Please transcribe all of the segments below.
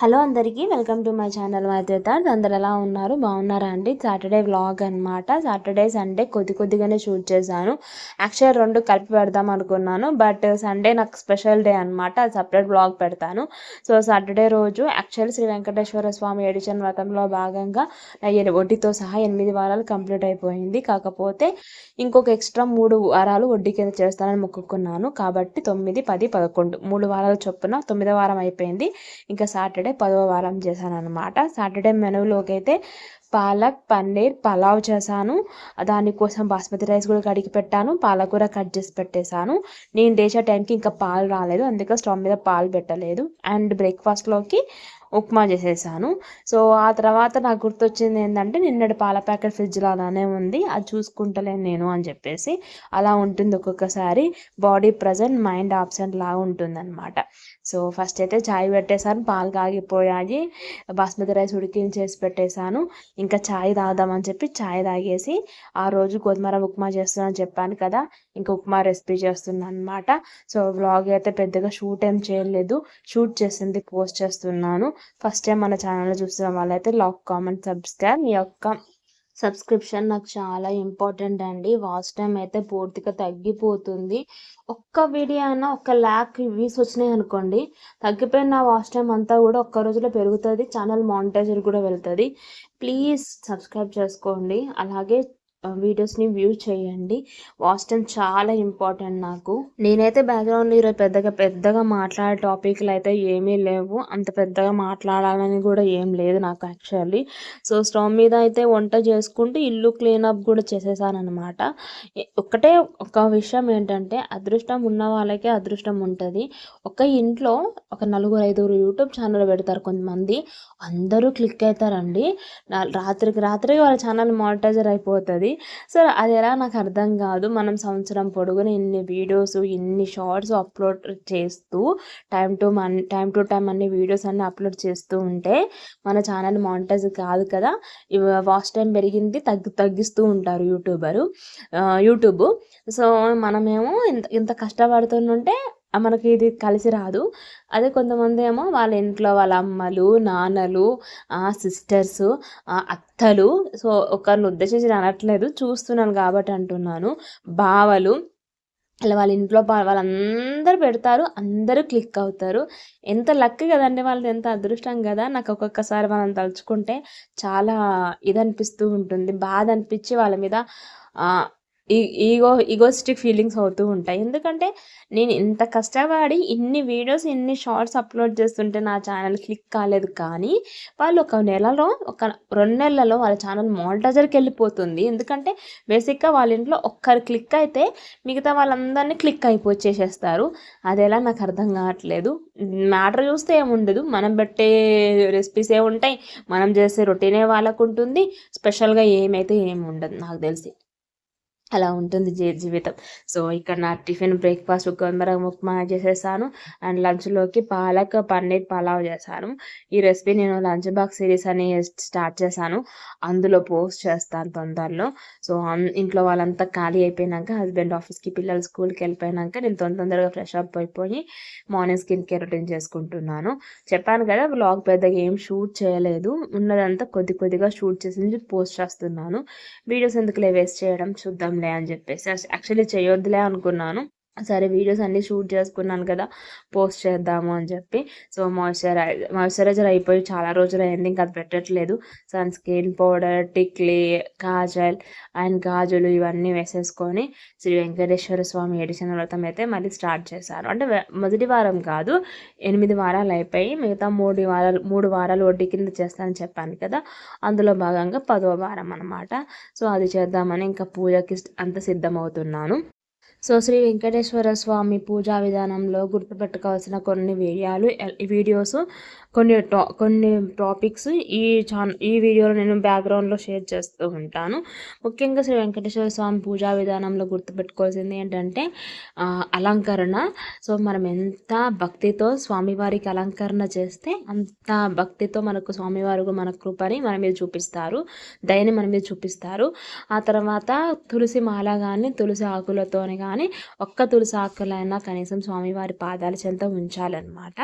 Hello అందరికీ welcome to my channel మైతేతార్ అందరు ఎలా ఉన్నారు? బాగున్నారా అండి? సాటర్డే వ్లాగ్ అనమాట సాటర్డే సండే కొద్ది కొద్దిగానే షూట్ చేశాను. యాక్చువల్ రెండు కలిపి పెడదాం అనుకున్నాను బట్ సండే నాకు స్పెషల్ డే అనమాట అది సపరేట్ వ్లాగ్ పెడతాను. సో సాటర్డే రోజు యాక్చువల్ శ్రీ వెంకటేశ్వర స్వామి ఎడిషన్ వ్రతంలో భాగంగా వడ్డీతో సహా ఎనిమిది వారాలు కంప్లీట్ అయిపోయింది. కాకపోతే ఇంకొక ఎక్స్ట్రా మూడు వారాలు వడ్డీ కింద చేస్తానని మొక్కుకున్నాను. కాబట్టి తొమ్మిది పది పదకొండు మూడు వారాల చొప్పున తొమ్మిదో వారం అయిపోయింది. ఇంకా సాటర్డే సాటర్డే పదవ వారం చేశాను అనమాట సాటర్డే మెనూలోకి అయితే పాలక్ పన్నీర్ పలావ్ చేశాను. దానికోసం బాస్మతి రైస్ కూడా కడిగి పెట్టాను. పాలకూర కట్ చేసి పెట్టేశాను. నేను లేచే టైంకి ఇంకా పాలు రాలేదు. అందుకే స్టవ్ మీద పాలు పెట్టలేదు. అండ్ బ్రేక్ఫాస్ట్లోకి ఉప్మా చేసేసాను. సో ఆ తర్వాత నాకు గుర్తొచ్చింది ఏంటంటే నిన్నటి పాల ప్యాకెట్ ఫ్రిడ్జ్లో అలానే ఉంది. అది చూసుకుంటలేను నేను అని చెప్పేసి అలా ఉంటుంది ఒక్కొక్కసారి. బాడీ ప్రజెంట్ మైండ్ ఆబ్సెంట్ లాగా ఉంటుందన్నమాట. సో ఫస్ట్ అయితే చాయ్ పెట్టేశాను పాలు కాగిపోయాయి బాస్మతి రైస్ ఉడికించేసి పెట్టేశాను. ఇంకా చాయ్ తాగుదామని చెప్పి చాయ్ తాగేసి ఆ రోజు గోధుమర ఉప్మా చేస్తున్నాను చెప్పాను కదా ఇంకా ఉప్మా రెసిపీ చేస్తున్నాను అనమాట సో వ్లాగ్ అయితే పెద్దగా షూట్ ఏం చేయలేదు షూట్ చేసింది పోస్ట్ చేస్తున్నాను. ఫస్ట్ టైం మన ఛానల్ చూస్తున్న వాళ్ళైతే లాక్ కామెంట్ సబ్స్క్రైబ్ మీ యొక్క సబ్స్క్రిప్షన్ నాకు చాలా ఇంపార్టెంట్ అండి. వాచ్ టైం అయితే పూర్తిగా తగ్గిపోతుంది. ఒక్క వీడియో అయినా ఒక ల్యాక్ వ్యూస్ వచ్చినాయి అనుకోండి తగ్గిపోయిన వాచ్ టైం అంతా కూడా ఒక్క రోజులో పెరుగుతుంది. ఛానల్ మానిటైజర్ కూడా వెళ్తుంది. ప్లీజ్ సబ్స్క్రైబ్ చేసుకోండి. అలాగే వీడియోస్ని వ్యూ చేయండి. వాచ్ టైం చాలా ఇంపార్టెంట్ నాకు. నేనైతే బ్యాక్గ్రౌండ్ ఈరోజు పెద్దగా పెద్దగా మాట్లాడే టాపిక్లు అయితే ఏమీ లేవు. అంత పెద్దగా మాట్లాడాలని కూడా ఏం లేదు నాకు యాక్చువల్లీ సో స్టవ్ మీద అయితే వంట చేసుకుంటూ ఇల్లు క్లీనప్ కూడా చేసేసానమాట ఒకటే ఒక విషయం ఏంటంటే అదృష్టం ఉన్న వాళ్ళకే అదృష్టం ఉంటుంది. ఒక ఇంట్లో ఒక నలుగురు ఐదుగురు యూట్యూబ్ ఛానల్ పెడతారు కొంతమంది. అందరూ క్లిక్ అవుతారండి రాత్రికి రాత్రికి వాళ్ళ ఛానల్ మానిటైజర్ అయిపోతుంది. సో అది ఎలా నాకు అర్థం కాదు. మనం సంవత్సరం పొడుగున ఇన్ని వీడియోస్ ఇన్ని షార్ట్స్ అప్లోడ్ చేస్తూ టైం టు మన్ టైం టు టైం అన్ని వీడియోస్ అన్ని అప్లోడ్ చేస్తూ ఉంటే మన ఛానల్ మానిటైజ్ కాదు కదా. వాచ్ టైం పెరిగింది తగ్గి తగ్గిస్తూ ఉంటారు యూట్యూబరు. యూట్యూబ్. సో మనమేమో ఇంత ఇంత కష్టపడుతుంటే మనకి ఇది కలిసి రాదు. అదే కొంతమంది ఏమో వాళ్ళ ఇంట్లో వాళ్ళ అమ్మలు నాన్నలు సిస్టర్స్ అత్తలు సో ఒకరిని ఉద్దేశించి అనట్లేదు చూస్తున్నాను కాబట్టి అంటున్నాను. బావలు అలా వాళ్ళ ఇంట్లో వాళ్ళందరూ పెడతారు అందరూ క్లిక్ అవుతారు. ఎంత లక్ కదండి వాళ్ళది ఎంత అదృష్టం కదా. నాకు ఒక్కొక్కసారి వాళ్ళని తలుచుకుంటే చాలా ఇది అనిపిస్తూ ఉంటుంది బాధ అనిపించి వాళ్ళ మీద ఈగో ఈగోస్టిక్ ఫీలింగ్స్ అవుతూ ఉంటాయి. ఎందుకంటే నేను ఇంత కష్టపడి ఇన్ని వీడియోస్ ఇన్ని షార్ట్స్ అప్లోడ్ చేస్తుంటే నా ఛానల్ క్లిక్ కాలేదు కానీ వాళ్ళు ఒక నెలలో ఒక రెండు నెలలలో వాళ్ళ ఛానల్ మానిటైజర్కి వెళ్ళిపోతుంది. ఎందుకంటే బేసిక్గా వాళ్ళ ఇంట్లో ఒక్కరు క్లిక్ అయితే మిగతా వాళ్ళందరినీ క్లిక్ అయిపోచేసేస్తారు అది ఎలా నాకు అర్థం కావట్లేదు. మ్యాటర్ చూస్తే ఏముండదు. మనం పెట్టే రెసిపీస్ ఏముంటాయి? ఉంటాయి మనం చేసే రొటీనే వాళ్ళకు ఉంటుంది స్పెషల్గా ఏమైతే ఏమి ఉండదు నాకు తెలిసి. అలా ఉంటుంది జీ జీవితం. సో ఇక్కడ నా టిఫిన్ బ్రేక్ఫాస్ట్ గోధుమర ఉప్మా చేసేసాను. అండ్ లంచ్లోకి పాలక్ పన్నీర్ పలావ్ చేశాను. ఈ రెసిపీ నేను లంచ్ బాక్స్ సిరీస్ అని స్టార్ట్ చేశాను. అందులో పోస్ట్ చేస్తాను తొందరలో. సో ఇంట్లో వాళ్ళంతా ఖాళీ అయిపోయినాక హస్బెండ్ ఆఫీస్కి పిల్లలు స్కూల్కి వెళ్ళిపోయినాక నేను తొందర తొందరగా ఫ్రెష్ అప్ అయిపోయి మార్నింగ్ స్కిన్ కేర్ రొటీన్ చేసుకుంటున్నాను. చెప్పాను కదా బ్లాగ్ పెద్దగా ఏం షూట్ చేయలేదు. ఉన్నదంతా కొద్ది కొద్దిగా షూట్ చేసి పోస్ట్ చేస్తున్నాను. వీడియోస్ ఎందుకులే వేస్ట్ చేయడం చూద్దాం చేద్దాంలే అని చెప్పేసి యాక్చువల్లీ చేయొద్దులే అనుకున్నాను. సరే వీడియోస్ అన్నీ షూట్ చేసుకున్నాను కదా పోస్ట్ చేద్దాము అని చెప్పి. సో మాయిశ్చరైజ్ మాయిశ్చరైజర్ అయిపోయి చాలా రోజులు అయింది ఇంకా అది పెట్టట్లేదు. సన్ స్క్రీన్ పౌడర్ టిక్లీ కాజల్ అండ్ గాజులు ఇవన్నీ వేసేసుకొని శ్రీ వెంకటేశ్వర స్వామి ఎడిషన్ వ్రతం అయితే మళ్ళీ స్టార్ట్ చేశారు అంటే మొదటి వారం కాదు ఎనిమిది వారాలు అయిపోయి మిగతా మూడు వారాలు మూడు వారాలు వడ్డీ కింద చేస్తానని చెప్పాను కదా అందులో భాగంగా పదో వారం అనమాట సో అది చేద్దామని ఇంకా పూజకి అంత సిద్ధమవుతున్నాను. సో శ్రీ వెంకటేశ్వర స్వామి పూజా విధానంలో గుర్తుపెట్టుకోవాల్సిన కొన్ని వీడియోలు వీడియోస్ కొన్ని టా కొన్ని టాపిక్స్ ఈ ఛాన్ ఈ వీడియోలో నేను బ్యాక్గ్రౌండ్లో షేర్ చేస్తూ ఉంటాను. ముఖ్యంగా శ్రీ వెంకటేశ్వర స్వామి పూజా విధానంలో గుర్తుపెట్టుకోవాల్సింది ఏంటంటే అలంకరణ. సో మనం ఎంత భక్తితో స్వామివారికి అలంకరణ చేస్తే అంత భక్తితో మనకు స్వామివారు మన కృపని మన మీద చూపిస్తారు దయని మన మీద చూపిస్తారు. ఆ తర్వాత తులసి మాల కానీ తులసి ఆకులతోనే కానీ కానీ ఒక్క తులసి ఆకులైనా కనీసం స్వామివారి పాదాల చెంత ఉంచాలన్నమాట.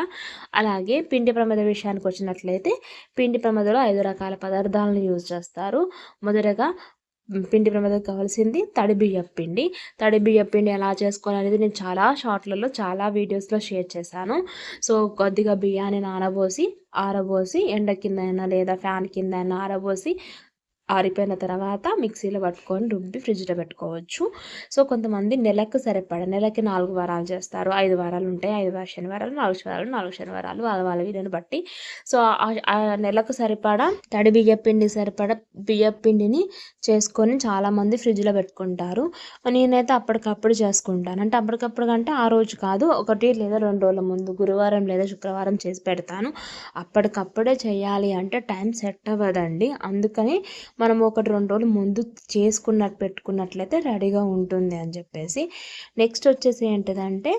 అలాగే పిండి ప్రమద విషయానికి వచ్చినట్లయితే పిండి ప్రమదలో ఐదు రకాల పదార్థాలను యూజ్ చేస్తారు. మొదటగా పిండి ప్రమాదం కావాల్సింది తడి బియ్యం పిండి. తడి బియ్యం పిండి ఎలా చేసుకోవాలనేది నేను చాలా షార్ట్లలో చాలా వీడియోస్లో షేర్ చేశాను. సో కొద్దిగా బియ్యాన్ని నానబోసి ఆరబోసి ఎండ కింద అయినా లేదా ఫ్యాన్ కింద అయినా ఆరబోసి ఆరిపోయిన తర్వాత మిక్సీలో పట్టుకొని రుబ్బి ఫ్రిడ్జ్లో పెట్టుకోవచ్చు. సో కొంతమంది నెలకు సరిపడ నెలకి నాలుగు వారాలు చేస్తారు. ఐదు వారాలు ఉంటాయి. ఐదు వారాలు శనివారాలు నాలుగు శనివారాలు నాలుగు శనివారాలు వాళ్ళ వాళ్ళ వీళ్ళని బట్టి. సో ఆ నెలకు సరిపడ తడి బియ్య పిండి సరిపడ బియ్య పిండిని చేసుకొని చాలామంది ఫ్రిడ్జ్లో పెట్టుకుంటారు. నేనైతే అప్పటికప్పుడు చేసుకుంటాను. అంటే అప్పటికప్పుడు కంటే ఆ రోజు కాదు ఒకటి లేదా రెండు రోజుల ముందు గురువారం లేదా శుక్రవారం చేసి పెడతాను. అప్పటికప్పుడే చేయాలి అంటే టైం సెట్ అవ్వదండి. అందుకని మనం ఒకటి రెండు రోజులు ముందు చేసుకున్నట్టు పెట్టుకున్నట్లయితే రెడీగా ఉంటుంది అని చెప్పేసి. నెక్స్ట్ వచ్చేసి ఏంటిదంటే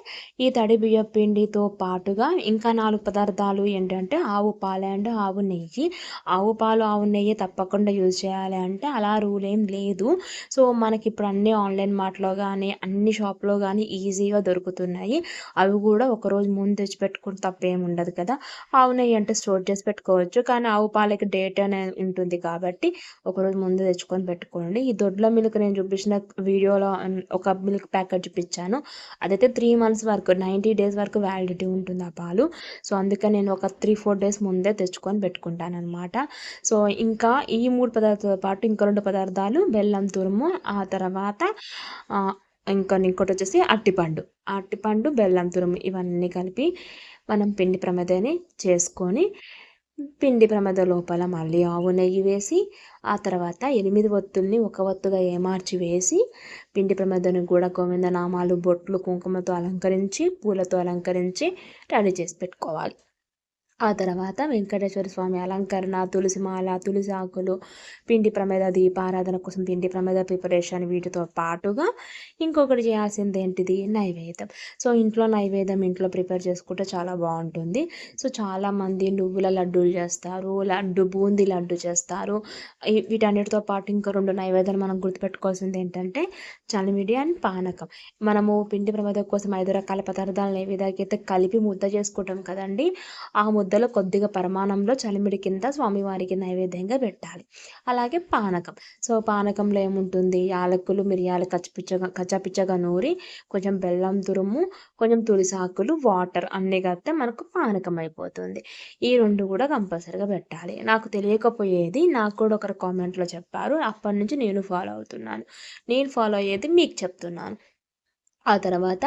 ఈ తడి బియ్య పిండితో పాటుగా ఇంకా నాలుగు పదార్థాలు ఏంటంటే ఆవు పాలు అండ్ ఆవు నెయ్యి. ఆవు పాలు ఆవు నెయ్యి తప్పకుండా యూజ్ చేయాలి అంటే అలా రూల్ ఏం లేదు. సో మనకి ఇప్పుడు అన్ని ఆన్లైన్ మార్ట్లో కానీ అన్ని షాప్లో కానీ ఈజీగా దొరుకుతున్నాయి. అవి కూడా ఒకరోజు ముందు తెచ్చి పెట్టుకుని తప్పేం ఉండదు కదా. ఆవు నెయ్యి అంటే స్టోర్ చేసి పెట్టుకోవచ్చు. కానీ ఆవు పాలకి డేట్ అనేది ఉంటుంది కాబట్టి ఒకరోజు ముందు తెచ్చుకొని పెట్టుకోండి. ఈ దొడ్ల మిల్క్ నేను చూపించిన వీడియోలో ఒక మిల్క్ ప్యాకెట్ చూపించాను. అదైతే త్రీ మంత్స్ వరకు నైంటీ డేస్ వరకు వ్యాలిడిటీ ఉంటుంది ఆ పాలు. సో అందుకని నేను ఒక త్రీ ఫోర్ డేస్ ముందే తెచ్చుకొని పెట్టుకుంటాను అనమాట సో ఇంకా ఈ మూడు పదార్థాలతో పాటు ఇంకా రెండు పదార్థాలు బెల్లం తురుము ఆ తర్వాత ఇంకా ఇంకోటి వచ్చేసి అట్టిపండు. అట్టిపండు బెల్లం తురుము ఇవన్నీ కలిపి మనం పిండి ప్రమేదాన్ని చేసుకొని పిండి ప్రమద లోపల మళ్ళీ ఆవు నెయ్యి వేసి ఆ తర్వాత ఎనిమిది ఒత్తుల్ని ఒక ఒత్తుగా ఏమార్చి వేసి పిండి ప్రమదను కూడా గోవింద నామాలు బొట్లు కుంకుమతో అలంకరించి పూలతో అలంకరించి రెడీ చేసి పెట్టుకోవాలి. ఆ తర్వాత వెంకటేశ్వర స్వామి అలంకరణ తులసి మాల తులసి ఆకులు పిండి ప్రమేద దీపారాధన కోసం పిండి ప్రమేద ప్రిపరేషన్ వీటితో పాటుగా ఇంకొకటి చేయాల్సింది ఏంటిది? నైవేద్యం. సో ఇంట్లో నైవేద్యం ఇంట్లో ప్రిపేర్ చేసుకుంటే చాలా బాగుంటుంది. సో చాలామంది నువ్వుల లడ్డూలు చేస్తారు లడ్డు బూంది లడ్డు చేస్తారు. వీటన్నిటితో పాటు ఇంకా రెండు నైవేద్యాలు మనం గుర్తుపెట్టుకోవాల్సింది ఏంటంటే చలిమిడి అండ్ పానకం. మనము పిండి ప్రమేద కోసం ఐదు రకాల పదార్థాలు ఏ కలిపి ముద్ద చేసుకుంటాం కదండి ఆ ముద్ద ముద్దలో కొద్దిగా పరిమాణంలో చలిమిడి కింద స్వామివారికి నైవేద్యంగా పెట్టాలి. అలాగే పానకం. సో పానకంలో ఏముంటుంది? యాలకులు మిరియాలు కచ్చిపిచ్చగా కచ్చపిచ్చగా నూరి కొంచెం బెల్లం తురుము కొంచెం తులిసాకులు వాటర్ అన్నీ కలిపితే మనకు పానకం అయిపోతుంది. ఈ రెండు కూడా కంపల్సరీగా పెట్టాలి. నాకు తెలియకపోయేది నాకు కూడా ఒకరు కామెంట్లో చెప్పారు. అప్పటి నుంచి నేను ఫాలో అవుతున్నాను. నేను ఫాలో అయ్యేది మీకు చెప్తున్నాను. ఆ తర్వాత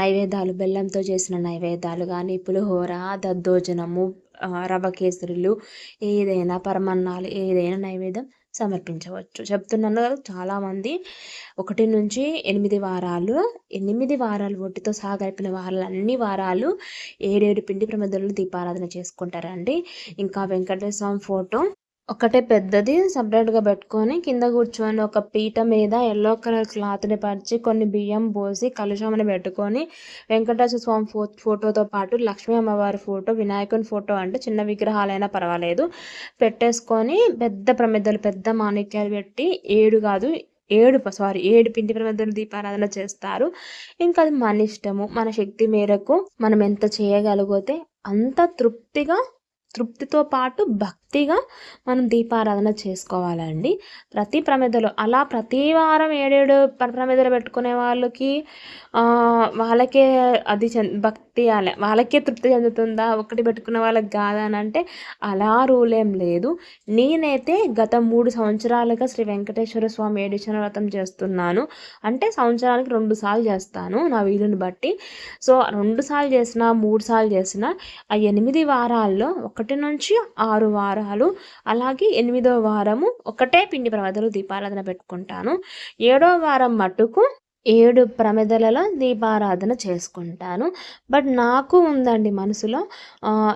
నైవేద్యాలు బెల్లంతో చేసిన నైవేద్యాలు కానీ పులిహోర దద్దోజనము రవ కేసరులు ఏదైనా పరమన్నాలు ఏదైనా నైవేద్యం సమర్పించవచ్చు. చెప్తున్నాను చాలామంది ఒకటి నుంచి ఎనిమిది వారాలు ఎనిమిది వారాలు ఒట్టితో సహా వారాలు అన్ని వారాలు ఏడేడు పిండి ప్రమదలు దీపారాధన చేసుకుంటారండి. ఇంకా వెంకటేశ్వర స్వామి ఫోటో ఒకటే పెద్దది సపరేట్గా పెట్టుకొని కింద కూర్చొని ఒక పీట మీద ఎల్లో కలర్ క్లాత్ని పరిచి కొన్ని బియ్యం పోసి కలుషమని పెట్టుకొని వెంకటేశ్వర స్వామి ఫో ఫోటోతో పాటు లక్ష్మీ అమ్మవారి ఫోటో వినాయకుని ఫోటో అంటే చిన్న విగ్రహాలైనా పర్వాలేదు. పెట్టేసుకొని పెద్ద ప్రమిద్దలు పెద్ద మాణిక్యాలు పెట్టి ఏడు కాదు ఏడు సారీ ఏడు పిండి ప్రమిదలు దీపారాధన చేస్తారు. ఇంకా అది మన ఇష్టము మన శక్తి మేరకు మనం ఎంత చేయగలిగితే అంత తృప్తిగా తృప్తితో పాటు భక్తిగా మనం దీపారాధన చేసుకోవాలండి. ప్రతి ప్రమిదలు అలా ప్రతి వారం ఏడేడు ప్రమిదలు పెట్టుకునే వాళ్ళకి వాళ్ళకే అది భక్తి అలా వాళ్ళకే తృప్తి చెందుతుందా? ఒకటి పెట్టుకున్న వాళ్ళకి కాదా అని అంటే అలా రూల్ ఏం లేదు. నేనైతే గత మూడు సంవత్సరాలుగా శ్రీ వెంకటేశ్వర స్వామి ఏడిచిన వ్రతం చేస్తున్నాను. అంటే సంవత్సరానికి రెండు సార్లు చేస్తాను నా వీలుని బట్టి. సో రెండు సార్లు చేసిన మూడు సార్లు చేసిన ఆ ఎనిమిది వారాల్లో ఒక ఒకటి నుంచి ఆరు వారాలు అలాగే ఎనిమిదో వారము ఒకటే పిండి ప్రమదలు దీపారాధన పెట్టుకుంటాను. ఏడో వారం మటుకు ఏడు ప్రమిదలలో దీపారాధన చేసుకుంటాను. బట్ నాకు ఉందండి మనసులో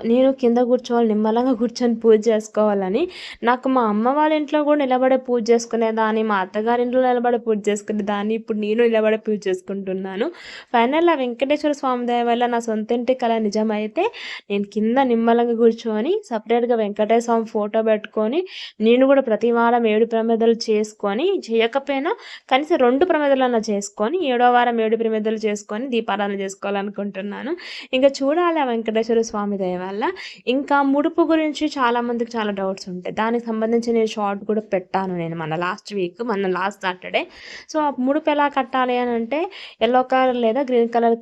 నేను కింద కూర్చోవాలి నిమ్మలంగా కూర్చొని పూజ చేసుకోవాలని. నాకు మా అమ్మ వాళ్ళ ఇంట్లో కూడా నిలబడే పూజ చేసుకునేదాన్ని మా అత్తగారి ఇంట్లో నిలబడే పూజ చేసుకునేదాన్ని ఇప్పుడు నేను నిలబడే పూజ చేసుకుంటున్నాను. ఫైనల్ ఆ వెంకటేశ్వర స్వామి దయ వల్ల నా సొంత ఇంటి కళ నిజమైతే నేను కింద నిమ్మలంగా కూర్చొని సపరేట్గా వెంకటేశ్వర స్వామి ఫోటో పెట్టుకొని నేను కూడా ప్రతి వారం ఏడు ప్రమేదలు చేసుకొని చేయకపోయినా కనీసం రెండు ప్రమేదలన్నా చేసుకొని చేసుకొని ఏడో వారం ఏడు ప్రమిదలు చేసుకొని దీపారాధన చేసుకోవాలనుకుంటున్నాను. ఇంకా చూడాలి ఆ వెంకటేశ్వర స్వామి దయ వల్ల. ఇంకా ముడుపు గురించి చాలా మందికి చాలా డౌట్స్ ఉంటాయి. దానికి సంబంధించి నేను షార్ట్ కూడా పెట్టాను నేను మన లాస్ట్ వీక్ మన లాస్ట్ సాటర్డే. సో ఆ ముడుపు ఎలా కట్టాలి అని అంటే ఎల్లో కలర్ లేదా గ్రీన్ కలర్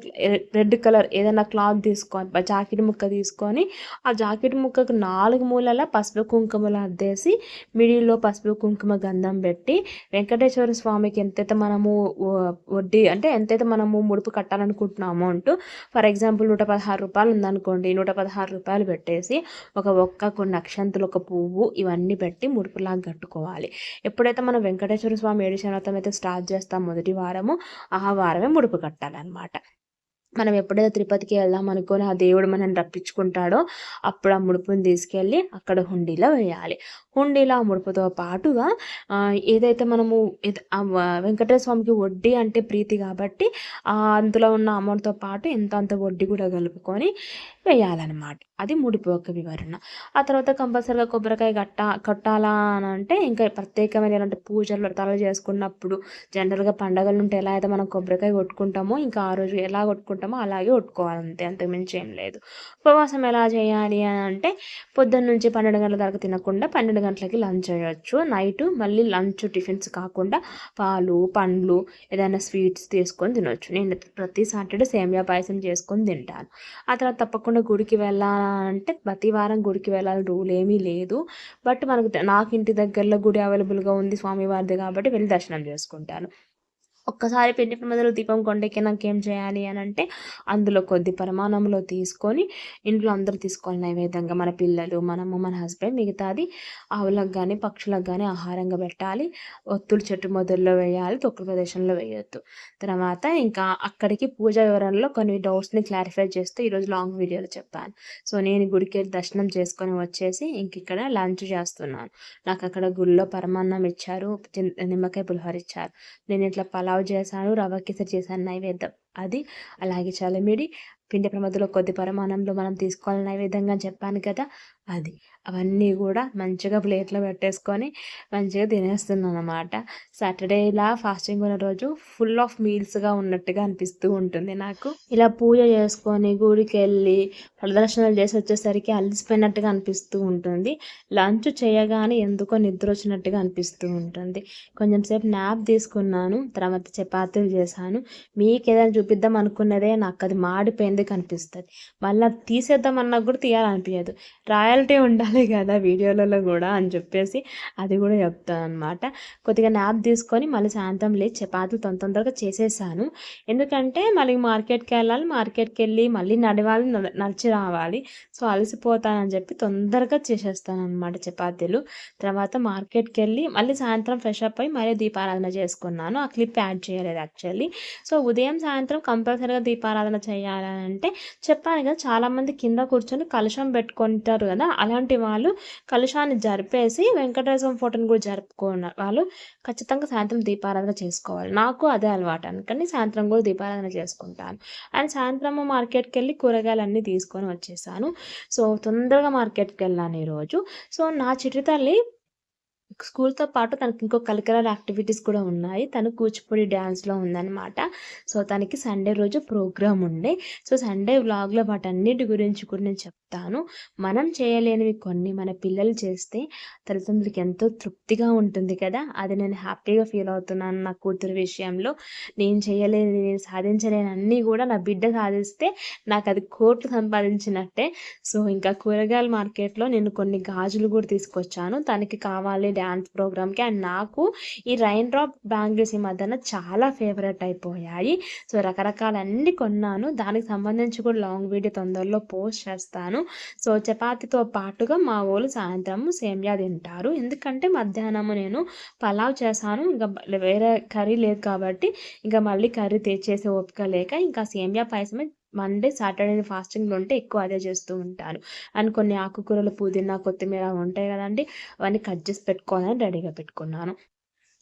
రెడ్ కలర్ ఏదైనా క్లాత్ తీసుకొని జాకెట్ ముక్క తీసుకొని ఆ జాకెట్ ముక్కకు నాలుగు మూలల పసుపు కుంకుమలు అద్దేసి మిడిల్లో పసుపు కుంకుమ గంధం పెట్టి వెంకటేశ్వర స్వామికి ఎంతైతే మనము వడ్డీ అంటే ఎంతైతే మనము ముడుపు కట్టాలనుకుంటున్న అమౌంట్ ఫర్ ఎగ్జాంపుల్ నూట పదహారు రూపాయలు ఉందనుకోండి నూట పదహారు రూపాయలు పెట్టేసి ఒక ఒక్క కొన్ని అక్షంతులు ఒక పువ్వు ఇవన్నీ పెట్టి ముడుపులాగా కట్టుకోవాలి. ఎప్పుడైతే మనం వెంకటేశ్వర స్వామి ఏడు శనవతం అయితే స్టార్ట్ చేస్తాం మొదటి వారము ఆ వారమే ముడుపు కట్టాలన్నమాట. మనం ఎప్పుడైతే తిరుపతికి వెళ్దాం అనుకొని ఆ దేవుడు మనల్ని రప్పించుకుంటాడో అప్పుడు ఆ ముడుపుని తీసుకెళ్ళి అక్కడ హుండీలో వేయాలి. హుండీలో ఆ ముడుపుతో పాటుగా ఏదైతే మనము వెంకటేశ్వర స్వామికి వడ్డీ అంటే ప్రీతి కాబట్టి అందులో ఉన్న అమౌంట్తో పాటు ఎంత అంత వడ్డీ కూడా కలుపుకొని వేయాలన్నమాట. అది ముడిపు యొక్క వివరణ. ఆ తర్వాత కంపల్సరీగా కొబ్బరికాయ కట్ట కట్టాలా అని అంటే ఇంకా ప్రత్యేకమైన ఎలాంటి పూజలు వ్రతాలు చేసుకున్నప్పుడు జనరల్గా పండగలు ఉంటే ఎలా అయితే మనం కొబ్బరికాయ కొట్టుకుంటామో ఇంకా ఆ రోజు ఎలా కొట్టుకుంటామో అలాగే కొట్టుకోవాలి అంతే అంతకుమించి ఏం లేదు. ఉపవాసం ఎలా చేయాలి అని అంటే పొద్దున్న నుంచి పన్నెండు గంటల దాకా తినకుండా పన్నెండు గంటలకి లంచ్ చేయొచ్చు. నైట్ మళ్ళీ లంచ్ టిఫిన్స్ కాకుండా పాలు పండ్లు ఏదైనా స్వీట్స్ తీసుకొని తినొచ్చు. నేను ప్రతి సాటర్డే సేమియా పాయసం చేసుకొని తింటాను. ఆ తర్వాత తప్పకుండా గుడికి వెళ్ళాలంటే ప్రతి వారం గుడికి వెళ్ళాలి రూల్ ఏమీ లేదు. బట్ మనకు నాకు ఇంటి దగ్గరలో గుడి అవైలబుల్గా ఉంది స్వామివారిది కాబట్టి వెళ్ళి దర్శనం చేసుకుంటాను. ఒక్కసారి పిండి ప్రమదలు దీపం కొండకి నాకు ఏం చేయాలి అని అంటే అందులో కొద్ది పరిమాణంలో తీసుకొని ఇంట్లో అందరూ తీసుకోవాలి నైవేద్యంగా మన పిల్లలు మనము మన హస్బెండ్ మిగతాది ఆవులకు కానీ పక్షులకు కానీ ఆహారంగా పెట్టాలి. ఒత్తులు చెట్టు మొదల్లో వేయాలి తొక్కుడు ప్రదేశంలో వేయొద్దు. తర్వాత ఇంకా అక్కడికి పూజ వివరణలో కొన్ని డౌట్స్ని క్లారిఫై చేస్తూ ఈరోజు లాంగ్ వీడియోలో చెప్పాను. సో నేను గుడికి వెళ్ళి దర్శనం చేసుకొని వచ్చేసి ఇంక ఇక్కడ లంచ్ చేస్తున్నాను. నాకు అక్కడ గుళ్ళో పరమాన్నం ఇచ్చారు నిమ్మకాయ పులిహోర ఇచ్చారు. నేను ఇట్లా పలా పలావ్ చేశాను రవ్వ కేసరి చేశాను నైవేద్యం. అది అలాగే చలమిడి పిండి ప్రమదలో కొద్ది పరిమాణంలో మనం తీసుకోవాలి నైవేద్యంగా చెప్పాను కదా అది. అవన్నీ కూడా మంచిగా ప్లేట్లో పెట్టేసుకొని మంచిగా తినేస్తున్నాను అనమాట సాటర్డేలా ఫాస్టింగ్ ఉన్న రోజు ఫుల్ ఆఫ్ మీల్స్గా ఉన్నట్టుగా అనిపిస్తూ ఉంటుంది నాకు. ఇలా పూజ చేసుకొని గుడికి వెళ్ళి ప్రదర్శనలు చేసి వచ్చేసరికి అలసిపోయినట్టుగా అనిపిస్తూ ఉంటుంది. లంచ్ చేయగానే ఎందుకో నిద్ర వచ్చినట్టుగా అనిపిస్తూ ఉంటుంది. కొంచెం సేపు నాప్ తీసుకున్నాను తర్వాత చపాతీలు చేశాను. మీకు ఏదైనా చూపిద్దాం అనుకున్నదే నాకు అది మాడిపోయింది కనిపిస్తుంది. మళ్ళీ తీసేద్దామన్నా కూడా తీయాలనిపించదు రాయ రాయల్టీ ఉండాలి కదా వీడియోలలో కూడా అని చెప్పేసి అది కూడా చెప్తాను అనమాట కొద్దిగా నాప్ తీసుకొని మళ్ళీ సాయంత్రం లేచి చపాతీలు తొందరగా చేసేసాను. ఎందుకంటే మళ్ళీ మార్కెట్కి వెళ్ళాలి మార్కెట్కి వెళ్ళి మళ్ళీ నడవాలి నడిచి రావాలి. సో అలసిపోతానని చెప్పి తొందరగా చేసేస్తాను అనమాట చపాతీలు. తర్వాత మార్కెట్కి వెళ్ళి మళ్ళీ సాయంత్రం ఫ్రెష్ అప్ అయ్యి మరీ దీపారాధన చేసుకున్నాను. ఆ క్లిప్ యాడ్ చేయలేదు యాక్చువల్లీ సో ఉదయం సాయంత్రం కంపల్సరీగా దీపారాధన చేయాలని అంటే చెప్పాను కదా చాలామంది కింద కూర్చొని కలుషం పెట్టుకుంటారు కదా అలాంటి వాళ్ళు కలుషాన్ని జరిపేసి వెంకటేశ్వర ఫోటోని కూడా జరుపుకున్న వాళ్ళు ఖచ్చితంగా సాయంత్రం దీపారాధన చేసుకోవాలి. నాకు అదే అలవాటు. అనుకని సాయంత్రం కూడా దీపారాధన చేసుకుంటాను. అండ్ సాయంత్రం మార్కెట్కి వెళ్ళి కూరగాయలు అన్నీ తీసుకొని వచ్చేసాను. సో తొందరగా మార్కెట్కి వెళ్ళాను ఈరోజు సో నా చిట్టి తల్లి స్కూల్తో పాటు తనకి ఇంకో కల్చరల్ యాక్టివిటీస్ కూడా ఉన్నాయి. తను కూచిపూడి డ్యాన్స్లో ఉందన్నమాట. సో తనకి సండే రోజు ప్రోగ్రామ్ ఉండే. సో సండే వ్లాగ్లో వాటన్నిటి గురించి కూడా నేను చెప్తాను మనం చేయలేనివి కొన్ని మన పిల్లలు చేస్తే తల్లిదండ్రులకి ఎంతో తృప్తిగా ఉంటుంది కదా. అది నేను హ్యాపీగా ఫీల్ అవుతున్నాను నా కూతురు విషయంలో. నేను చేయలేని నేను సాధించలేని అన్నీ కూడా నా బిడ్డ సాధిస్తే నాకు అది కోట్లు సంపాదించినట్టే. సో ఇంకా కూరగాయల మార్కెట్లో నేను కొన్ని గాజులు కూడా తీసుకొచ్చాను. తనకి కావాలి డ్యాన్స్ ప్రోగ్రామ్కి. అండ్ నాకు ఈ రైన్ డ్రాప్ బ్యాంగిల్స్ ఈ మధ్యన చాలా ఫేవరెట్ అయిపోయాయి. సో రకరకాలన్నీ కొన్నాను. దానికి సంబంధించి కూడా లాంగ్ వీడియో తొందరలో పోస్ట్ చేస్తాను. సో చపాతీతో పాటుగా మా వాళ్ళు సాయంత్రం సేమియా తింటారు. ఎందుకంటే మధ్యాహ్నము నేను పలావ్ చేశాను. ఇంకా వేరే కర్రీ లేదు కాబట్టి ఇంకా మళ్ళీ కర్రీ తెచ్చేసే ఓపిక లేక ఇంకా సేమియా పాయసమే మండే సాటర్డే ఫాస్టింగ్లో ఉంటే ఎక్కువ అదే చేస్తూ ఉంటాను అండ్ కొన్ని ఆకుకూరలు పుదీనా కొత్తిమీర ఉంటాయి కదండి అవన్నీ కట్ చేసి పెట్టుకోవాలని రెడీగా పెట్టుకున్నాను.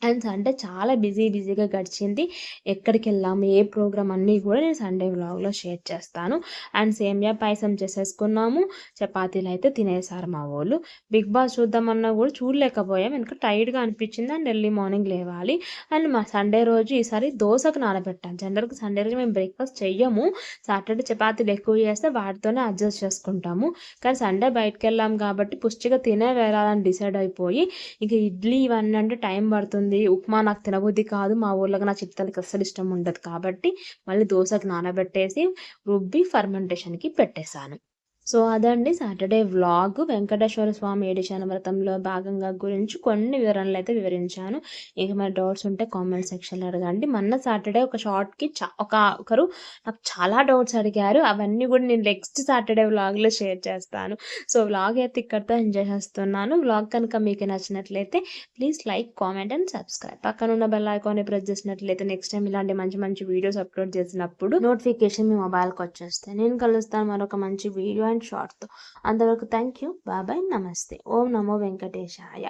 అండ్ సండే చాలా బిజీ బిజీగా గడిచింది. ఎక్కడికి వెళ్ళాము ఏ ప్రోగ్రామ్ అన్నీ కూడా నేను సండే వ్లాగ్లో షేర్ చేస్తాను. అండ్ సేమియా పాయసం చేసేసుకున్నాము. చపాతీలు అయితే తినేసారు మా వాళ్ళు. బిగ్ బాస్ చూద్దామన్నా కూడా చూడలేకపోయాం. ఎందుకంటే టైర్డ్గా అనిపించింది. అండ్ ఎర్లీ మార్నింగ్ లేవాలి. అండ్ మా సండే రోజు ఈసారి దోశకు నానబెట్టాను. జనరల్గా సండే రోజు మేము బ్రేక్ఫాస్ట్ చెయ్యము. సాటర్డే చపాతీలు ఎక్కువ చేస్తే వాటితోనే అడ్జస్ట్ చేసుకుంటాము. కానీ సండే బయటకు వెళ్ళాం కాబట్టి పుష్టిగా తినే వెళ్ళాలని డిసైడ్ అయిపోయి ఇంక ఇడ్లీ ఇవన్నీ అంటే టైం పడుతుంది. ఉప్మా నాకు తినబుద్ధి కాదు. మా ఊళ్ళకి నా చిత్తలకి అస్సలు ఇష్టం ఉండదు కాబట్టి మళ్ళీ దోశకు నానబెట్టేసి రుబ్బి ఫర్మెంటేషన్కి పెట్టేశాను. సో అదండి సాటర్డే వ్లాగ్. వెంకటేశ్వర స్వామి ఏడిశాన వ్రతంలో భాగంగా గురించి కొన్ని వివరణలు అయితే వివరించాను. ఇంకా మరి డౌట్స్ ఉంటే కామెంట్ సెక్షన్లో అడగండి. మొన్న సాటర్డే ఒక షార్ట్కి చా ఒక ఒకరు నాకు చాలా డౌట్స్ అడిగారు. అవన్నీ కూడా నేను నెక్స్ట్ సాటర్డే వ్లాగ్లో షేర్ చేస్తాను. సో వ్లాగ్ అయితే ఇక్కడితో ఎంజాయ్ చేస్తున్నాను వ్లాగ్ కనుక మీకు నచ్చినట్లయితే please like comment and subscribe పక్కన ఉన్న బెల్ ఐకాన్ని ప్రెస్ చేసినట్లయితే నెక్స్ట్ టైం ఇలాంటి మంచి మంచి వీడియోస్ అప్లోడ్ చేసినప్పుడు నోటిఫికేషన్ మీ మొబైల్కి వచ్చేస్తాయి. నేను కలుస్తాను మరొక మంచి వీడియో అండ్ అండ్ షార్ట్తో అంతవరకు థ్యాంక్ యూ బాబాయ్ నమస్తే ఓం నమో వెంకటేశాయ.